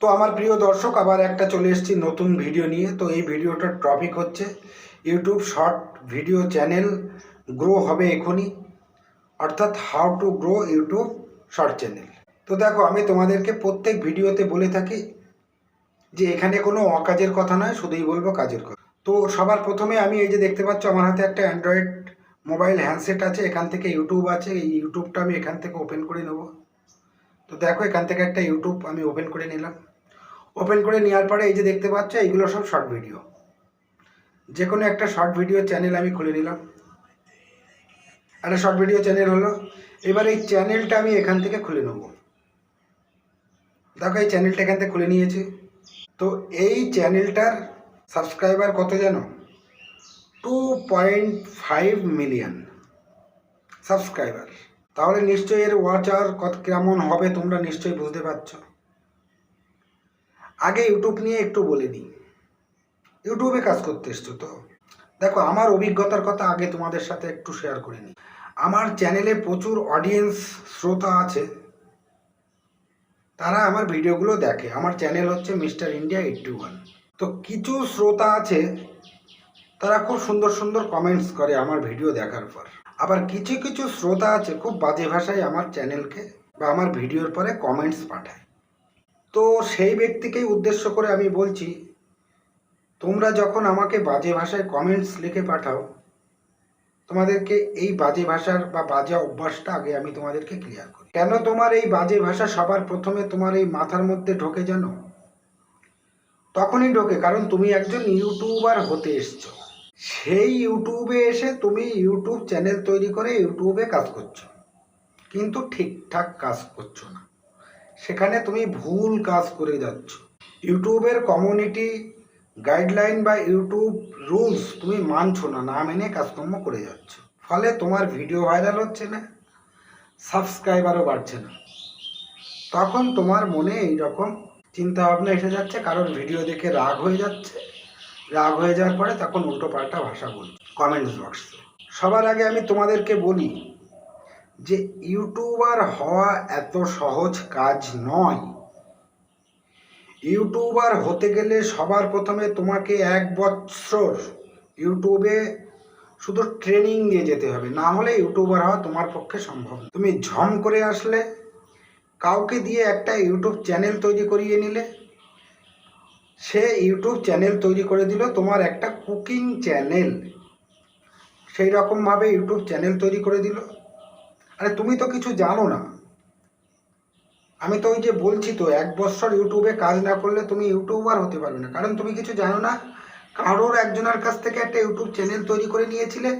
তো আমার প্রিয় দর্শক, আবার একটা চলে এসেছি নতুন ভিডিও নিয়ে। তো এই ভিডিওটার টপিক হচ্ছে YouTube short video channel grow হবে এখনই, অর্থাৎ how to grow YouTube short channel তো দেখো, আমি তোমাদেরকে প্রত্যেক ভিডিওতে বলে থাকি যে এখানে কোনো অকাজের কথা নয়, শুধুই বলব কাজের কথা। তো সবার প্রথমে আমি এই যে দেখতে পাচ্ছ, আমার হাতে একটা অ্যান্ড্রয়েড মোবাইল হ্যান্ডসেট আছে, এখান থেকে ইউটিউব আছে, এই ইউটিউবটা আমি এখান থেকে ওপেন করে নেব। তো দেখো, এখান থেকে একটা ইউটিউব আমি ওপেন করে নিলাম। ওপেন করে নেওয়ার পরে এই যে দেখতে পাচ্ছ, এইগুলো সব শর্ট ভিডিও যে কোনো একটা শর্ট ভিডিও চ্যানেল আমি খুলে নিলাম। একটা শর্ট ভিডিও চ্যানেল হলো। এবার এই চ্যানেলটা আমি এখান থেকে খুলে নেব। দেখো, এই চ্যানেলটা এখান থেকে খুলে নিয়েছি। তো এই চ্যানেলটার সাবস্ক্রাইবার কত জানো? Two point five million subscriber তাহলে নিশ্চয়ই এর ওয়াচ আর কত কেমন হবে তোমরা নিশ্চয়ই বুঝতে পারছ। আগে ইউটিউব নিয়ে একটু বলে নিই। ইউটিউবে কাজ করতে এসছো তো? দেখো, আমার অভিজ্ঞতার কথা আগে তোমাদের সাথে একটু শেয়ার করে নিই। আমার চ্যানেলে প্রচুর অডিয়েন্স শ্রোতা আছে। তারা আমার ভিডিওগুলো দেখে। আমার চ্যানেল হচ্ছে মিস্টার ইন্ডিয়া এইটটি ওয়ান তো কিছু শ্রোতা আছে, তারা খুব সুন্দর সুন্দর কমেন্টস করে আমার ভিডিও দেখার পর। আবার কিছু কিছু শ্রোতা আছে, খুব বাজে ভাষায় আমার চ্যানেলকে বা আমার ভিডিওর পরে কমেন্টস পাঠায়। তো সেই ব্যক্তিকেই উদ্দেশ্য করে আমি বলছি, তোমরা যখন আমাকে বাজে ভাষায় কমেন্টস লিখে পাঠাও, তোমাদেরকে এই বাজে ভাষার বা বাজে অভ্যাসটা আগে আমি তোমাদেরকে ক্লিয়ার করি। কেন তোমার এই বাজে ভাষা সবার প্রথমে তোমার এই মাথার মধ্যে ঢোকে জানো? তখনই ঢোকে, কারণ তুমি একজন ইউটিউবার হতে এসছো। সেই ইউটিউবে এসে তুমি ইউটিউব চ্যানেল তৈরি করে ইউটিউবে কাজ করছ। কিন্তু ঠিকঠাক কাজ করছ না। সেখানে তুমি ভুল কাজ করে যাচ্ছ। ইউটিউবের কমিউনিটি গাইডলাইন বা ইউটিউব রুলস তুমি মানছো না না মেনে কাজকর্ম করে যাচ্ছ। ফলে তোমার ভিডিও ভাইরাল হচ্ছে না, সাবস্ক্রাইবারও বাড়ছে না। তখন তোমার মনে এই রকম চিন্তা ভাবনা এসে যাচ্ছে কারণ ভিডিও দেখে রাগ হয়ে যাচ্ছে। রাগ হয়ে যাওয়ার পরে তখন উল্টো পাল্টা ভাষা বলছে কমেন্টস বক্সে সবার আগে আমি তোমাদেরকে বলি যে ইউটিউবার হওয়া এত সহজ কাজ নয়। ইউটিউবার হতে গেলে সবার প্রথমে তোমাকে এক বছর ইউটিউবে শুধু ট্রেনিং দিয়ে যেতে হবে। না হলে ইউটিউবার হওয়া তোমার পক্ষে সম্ভব। তুমি ঝম করে আসলে, কাউকে দিয়ে একটা ইউটিউব চ্যানেল তৈরি করিয়ে নিলে, সে ইউটিউব চ্যানেল তৈরি করে দিল তোমার একটা কুকিং চ্যানেল। সেই রকমভাবে ইউটিউব চ্যানেল তৈরি করে দিল। আরে তুমি তো কিছু জানো না। আমি তো ওই যে বলছি তো, এক বছর ইউটিউবে কাজ না করলে তুমি ইউটিউবার হতে পারবে না। কারণ তুমি কিছু জানো না, কারোর একজনের কাছ থেকে একটা ইউটিউব চ্যানেল তৈরি করে নিয়েছিলে,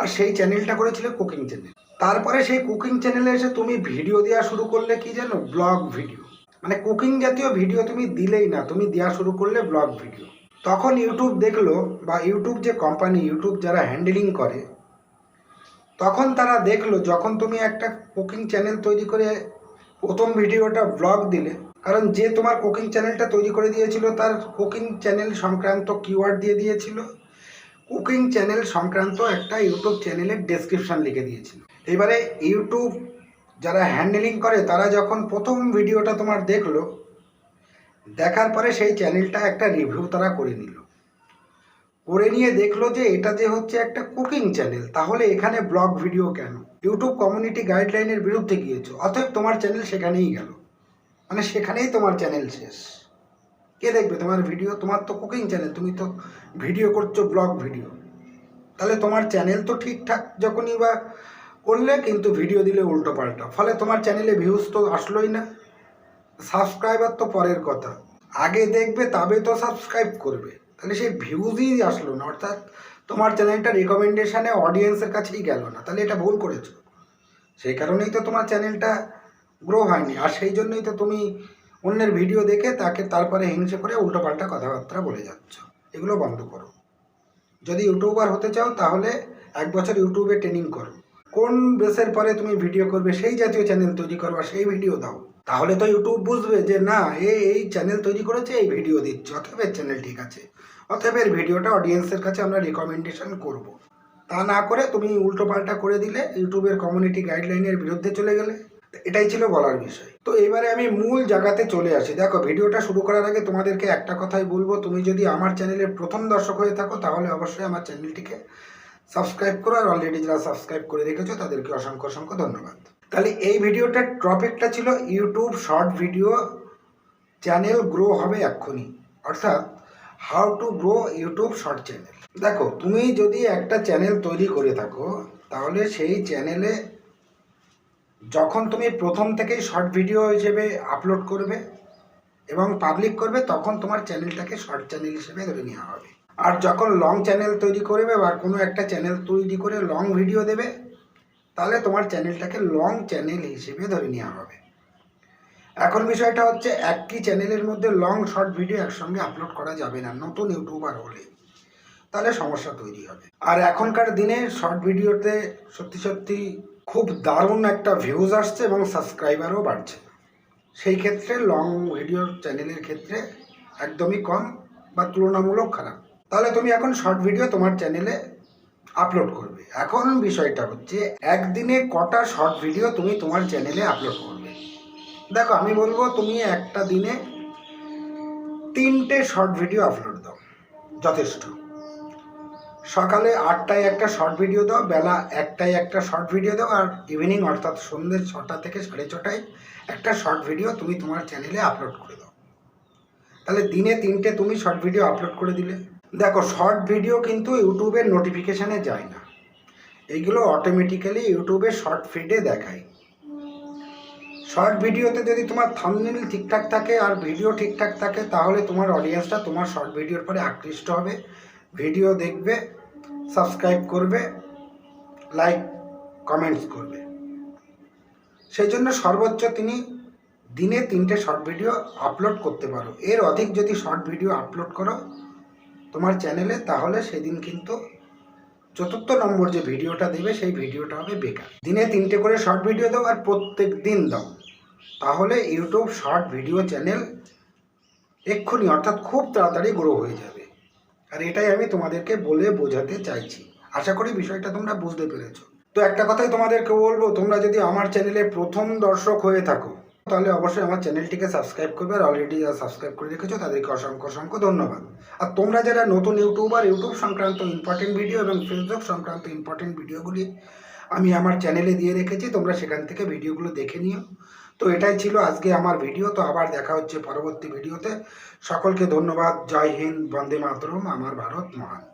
আর সেই চ্যানেলটা করেছিলে কুকিং চ্যানেল। তারপরে সেই কুকিং চ্যানেলে এসে তুমি ভিডিও দেওয়া শুরু করলে কি জানো? Blog video. মানে কুকিং জাতীয় ভিডিও তুমি দিলেই না, তুমি দেওয়া শুরু করলে ব্লগ ভিডিও। তখন ইউটিউব দেখল, বা ইউটিউব যে কোম্পানি ইউটিউব যারা হ্যান্ডেলিং করে তখন তারা দেখল, যখন তুমি একটা কুকিং চ্যানেল তৈরি করে প্রথম ভিডিওটা ব্লগ দিলে, কারণ যে তোমার কুকিং চ্যানেলটা তৈরি করে দিয়েছিল, তার কুকিং চ্যানেল সংক্রান্ত কিওয়ার্ড দিয়ে দিয়েছিল। কুকিং চ্যানেল সংক্রান্ত একটা ইউটিউব চ্যানেলের ডেসক্রিপশন লিখে দিয়েছিল। এবারে ইউটিউব যারা হ্যান্ডেলিং করে, তারা যখন প্রথম ভিডিওটা তোমার দেখল, দেখার পরে সেই চ্যানেলটা একটা রিভিউ তারা করে নিল। করে নিয়ে দেখল যে এটা যে হচ্ছে একটা কুকিং চ্যানেল, তাহলে এখানে ব্লগ ভিডিও কেন? ইউটিউব কমিউনিটি গাইডলাইনের বিরুদ্ধে গিয়েছো, অতএব তোমার চ্যানেল সেখানেই গেল। মানে সেখানেই তোমার চ্যানেল শেষ। কে দেখবে তোমার ভিডিও? তোমার তো কুকিং চ্যানেল, তুমি তো ভিডিও করছ, ব্লগ ভিডিও। তাহলে তোমার চ্যানেল তো ঠিকঠাক যখনই বা করলে, কিন্তু ভিডিও দিলে উল্টো পাল্টা ফলে তোমার চ্যানেলে ভিউজ তো আসলোই না। সাবস্ক্রাইবার তো পরের কথা। আগে দেখবে, তবে তো সাবস্ক্রাইব করবে। তাহলে সেই ভিউজই আসলো না, অর্থাৎ তোমার চ্যানেলটা রেকমেন্ডেশনে অডিয়েন্সের কাছেই গেল না, তাহলে এটা ভুল করেছ। সেই কারণেই তো তোমার চ্যানেলটা গ্রো হয়নি, আর সেই জন্যই তো তুমি অন্যের ভিডিও দেখে তাকে তারপরে হিংসে করে উল্টোপাল্টা কথাবার্তা বলে যাচ্ছ। এগুলো বন্ধ করো। যদি ইউটিউবার হতে চাও তাহলে এক বছর ইউটিউবে ট্রেনিং করো। কোন বেসের পরে তুমি ভিডিও করবে, সেই জাতীয় চ্যানেল তৈরি করবা, সেই ভিডিও দাও। তাহলে তো ইউটিউব বুঝবে যে না, এ এই চ্যানেল তৈরি করেছে, এই ভিডিও দিচ্ছে অথবা এর চ্যানেল ঠিক আছে। অথবা এর ভিডিওটা অডিয়েন্সের কাছে আমরা রেকমেন্ডেশন করব। তা না করে তুমি উল্টোপাল্টা করে দিলে ইউটিউবের কমিউনিটি গাইডলাইনের বিরুদ্ধে চলে গেলে, এটাই ছিল বলার বিষয়। তো এবারে আমি মূল জায়গাতে চলে আসি। দেখো ভিডিওটা শুরু করার আগে তোমাদেরকে একটা কথাই বলব, তুমি যদি আমার চ্যানেলের প্রথম দর্শক হয়ে থাকো, তাহলে অবশ্যই আমার চ্যানেলটিকে সাবস্ক্রাইব করো, আর অলরেডি যারা সাবস্ক্রাইব করে রেখেছো, তাদেরকে অসংখ্য অসংখ্য ধন্যবাদ। তাহলে এই ভিডিওটার টপিকটা ছিল YouTube short video. Channel grow হবে এক্ষুনি। অর্থাৎ how to grow YouTube short channel. দেখো, তুমি যদি একটা চ্যানেল তৈরি করে থাকো, তাহলে সেই চ্যানেলে যখন তুমি প্রথম থেকেই শর্ট ভিডিও হিসেবে আপলোড করবে এবং পাবলিক করবে, তখন তোমার চ্যানেলটাকে শর্ট চ্যানেল হিসেবে ধরে নেওয়া হবে। আর যখন লং চ্যানেল তৈরি করবে বা কোনো একটা চ্যানেল তৈরি করে লং ভিডিও দেবে তাহলে তোমার চ্যানেলটাকে লং চ্যানেল হিসেবে ধরে নেওয়া হবে। এখন বিষয়টা হচ্ছে, একই চ্যানেলের মধ্যে লং শর্ট ভিডিও একসঙ্গে আপলোড করা যাবে না, নতুন ইউটিউবার হলে। তাহলে সমস্যা তৈরি হবে। আর এখনকার দিনে শর্ট ভিডিওতে সত্যি সত্যি খুব দারুণ একটা ভিউজ আসছে এবং সাবস্ক্রাইবারও বাড়ছে। সেই ক্ষেত্রে লং ভিডিও চ্যানেলের ক্ষেত্রে একদমই কম বা তুলনামূলক খারাপ। তাহলে তুমি এখন শর্ট ভিডিও তোমার চ্যানেলে আপলোড করবে। এখন বিষয়টা হচ্ছে, একদিনে কটা শর্ট ভিডিও তুমি তোমার চ্যানেলে আপলোড করবে? দেখো, আমি বলব, তুমি একটা দিনে তিনটে শর্ট ভিডিও আপলোড দাও, যথেষ্ট। সকালে আটটায় একটা শর্ট ভিডিও দাও, বেলা একটায় একটা শর্ট ভিডিও দাও, আর ইভিনিং অর্থাৎ সন্ধ্যে ছটা থেকে সাড়ে ছটায় একটা শর্ট ভিডিও তুমি তোমার চ্যানেলে আপলোড করে দাও। তাহলে দিনে তিনটে তুমি শর্ট ভিডিও আপলোড করে দিলে। দেখো শর্ট ভিডিও কিন্তু ইউটিউবের নোটিফিকেশানে যায় না। এইগুলো অটোমেটিক্যালি ইউটিউবে শর্ট ফিডে দেখায়। শর্ট ভিডিওতে যদি তোমার থামনেল ঠিকঠাক থাকে আর ভিডিও ঠিকঠাক থাকে, তাহলে তোমার অডিয়েন্সটা তোমার শর্ট ভিডিওর পরে আকৃষ্ট হবে। ভিডিও দেখবে সাবস্ক্রাইব করবে লাইক কমেন্টস করবে। সেই জন্য সর্বোচ্চ তিনি দিনে তিনটে শর্ট ভিডিও আপলোড করতে পারো। এর অধিক যদি শর্ট ভিডিও আপলোড করো তোমার চ্যানেলে তাহলে সেদিন কিন্তু চতুর্থ নম্বর যে ভিডিওটা দেবে, সেই ভিডিওটা হবে বেকার। দিনে তিনটে করে শর্ট ভিডিও দাও আর প্রত্যেক দিন দাও। তাহলে ইউটিউব শর্ট ভিডিও চ্যানেল এক্ষুনি, অর্থাৎ খুব তাড়াতাড়ি গ্রো হয়ে যাবে। আর এটাই আমি তোমাদেরকে বলে বোঝাতে চাইছি। আশা করি বিষয়টা তোমরা বুঝতে পেরেছ। তো একটা কথাই তোমাদেরকে বলব, তোমরা যদি আমার চ্যানেলে প্রথম দর্শক হয়ে থাকো তাহলে অবশ্যই আমার চ্যানেলটিকে সাবস্ক্রাইব করবে আর অলরেডি যারা সাবস্ক্রাইব করে রেখেছো তাদেরকে অসংখ্য অসংখ্য ধন্যবাদ। আর তোমরা যারা নতুন ইউটিউবার ইউটিউব সংক্রান্ত ইম্পর্টেন্ট ভিডিও এবং ফেসবুক সংক্রান্ত ইম্পর্টেন্ট ভিডিওগুলি আমি আমার চ্যানেলে দিয়ে রেখেছি, তোমরা সেখান থেকে ভিডিওগুলো দেখে নিও। তো এটাই ছিল আজকে আমার ভিডিও তো আবার দেখা হচ্ছে পরবর্তী ভিডিওতে সকলকে ধন্যবাদ, জয় হিন্দ, বন্দে মাতরম, আমার ভারত মহান।